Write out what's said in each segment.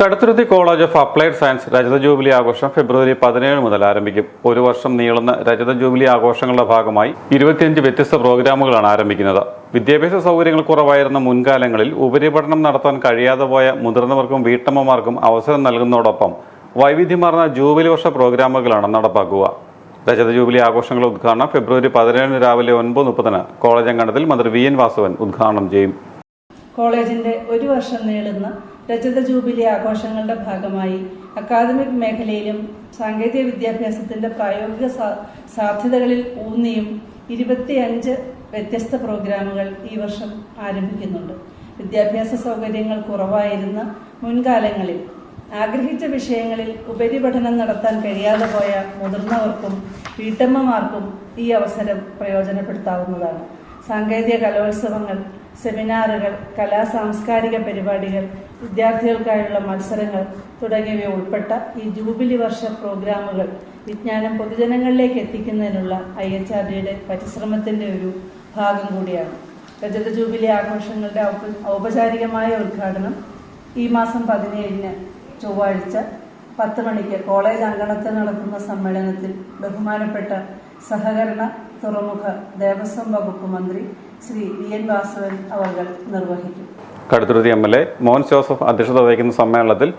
Kaduthuruthy college of applied science രജത jubilee ആഘോഷം ഫെബ്രുവരി പതിനേഴ് മുതൽ ആരംഭിക്കും. ഒരു വർഷം നീളുന്ന രജത ജൂബിലി ആഘോഷങ്ങളുടെ ഭാഗമായി ഇരുപത്തിയഞ്ച് വ്യത്യസ്ത പ്രോഗ്രാമുകളാണ് ആരംഭിക്കുന്നത്. വിദ്യാഭ്യാസ സൗകര്യങ്ങൾ കുറവായിരുന്ന മുൻകാലങ്ങളിൽ ഉപരിപഠനം നടത്താൻ കഴിയാതെ പോയ മുതിർന്നവർക്കും വീട്ടമ്മമാർക്കും അവസരം നൽകുന്നതോടൊപ്പം വൈവിധ്യമാർന്ന ജൂബിലി വർഷ പ്രോഗ്രാമുകളാണ് നടപ്പാക്കുക. രജത ജൂബിലി ആഘോഷങ്ങളുടെ ഉദ്ഘാടനം ഫെബ്രുവരി പതിനേഴിന് രാവിലെ ഒൻപത് മുപ്പതിന് കോളേജ് അങ്കണത്തിൽ മന്ത്രി വി എൻ വാസവൻ ഉദ്ഘാടനം ചെയ്യും. കോളേജിന്റെ ഒരു വർഷം നീളുന്ന രജത ജൂബിലി ആഘോഷങ്ങളുടെ ഭാഗമായി അക്കാദമിക് മേഖലയിലും സാങ്കേതിക വിദ്യാഭ്യാസത്തിന്റെ പ്രായോഗിക സാധ്യതകളിൽ ഊന്നിയും ഇരുപത്തിയഞ്ച് വ്യത്യസ്ത പ്രോഗ്രാമുകൾ ഈ വർഷം ആരംഭിക്കുന്നുണ്ട്. വിദ്യാഭ്യാസ സൗകര്യങ്ങൾ കുറവായിരുന്ന മുൻകാലങ്ങളിൽ ആഗ്രഹിച്ച വിഷയങ്ങളിൽ ഉപരിപഠനം നടത്താൻ കഴിയാതെ പോയ മുതിർന്നവർക്കും വീട്ടമ്മമാർക്കും ഈ അവസരം പ്രയോജനപ്പെടുത്താവുന്നതാണ്. സാങ്കേതിക കലോത്സവങ്ങൾ സെമിനാറുകൾ കലാ സാംസ്കാരിക പരിപാടികൾ വിദ്യാർത്ഥികൾക്കായുള്ള മത്സരങ്ങൾ തുടങ്ങിയവ ഉൾപ്പെട്ട ഈ ജൂബിലി വർഷ പ്രോഗ്രാമുകൾ വിജ്ഞാനം പൊതുജനങ്ങളിലേക്ക് എത്തിക്കുന്നതിനുള്ള ഐ എച്ച് ആർ ഡിയുടെ പരിശ്രമത്തിന്റെ ഒരു ഭാഗം കൂടിയാണ്. രജത ജൂബിലി ആഘോഷങ്ങളുടെ ഔപചാരികമായ ഉദ്ഘാടനം ഈ മാസം പതിനേഴിന് ചൊവ്വാഴ്ച പത്ത് മണിക്ക് കോളേജ് അങ്കണത്തിൽ നടക്കുന്ന സമ്മേളനത്തിൽ ബഹുമാനപ്പെട്ട സഹകരണ തുറമുഖ ദേവസ്വം വകുപ്പ് മന്ത്രി ശ്രീ വി എൻ വാസവൻ അവർ നിർവഹിക്കും. Kaduthuruthy M L A Mon Joseph അധ്യക്ഷത വഹിക്കുന്ന സമ്മേളനത്തിൽ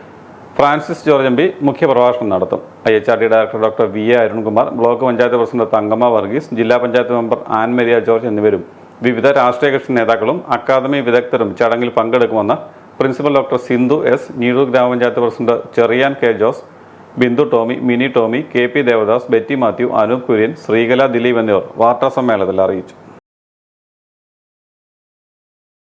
ഫ്രാൻസിസ് ജോർജ് എം പി മുഖ്യപ്രഭാഷണം നടത്തും. I H R D director doctor V A Arunkumar block panchayat president Thankamma Varghese ജില്ലാ panchayat member an Maria George എന്നിവരും വിവിധ രാഷ്ട്രീയ കക്ഷി നേതാക്കളും അക്കാദമി വിദഗ്ധരും ചടങ്ങിൽ പങ്കെടുക്കുമെന്ന് principal doctor Sindhu S Neezhoor ഗ്രാമപഞ്ചായത്ത് president Cherian K Jose Bindu Tomy Mini Tomy K P Devadas Betty Mathew Anoop Kurian Sreekala Dileep എന്നിവർ വാർത്താ സമ്മേളനത്തിൽ അറിയിച്ചു.